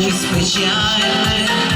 із печаль.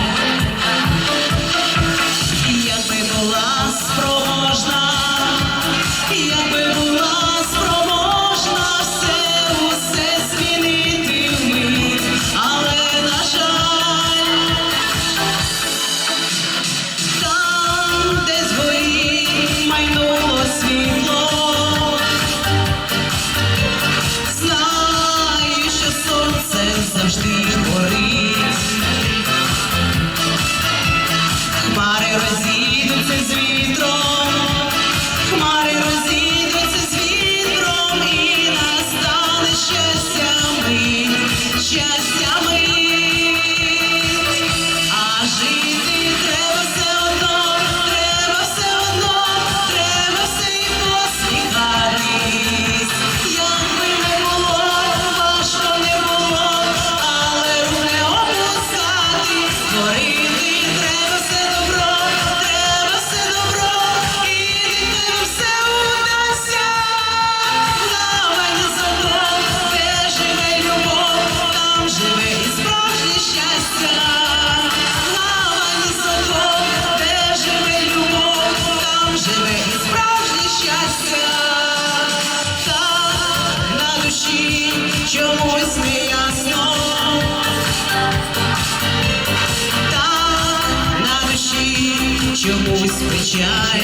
Чомусь печаль.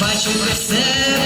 Бачу себе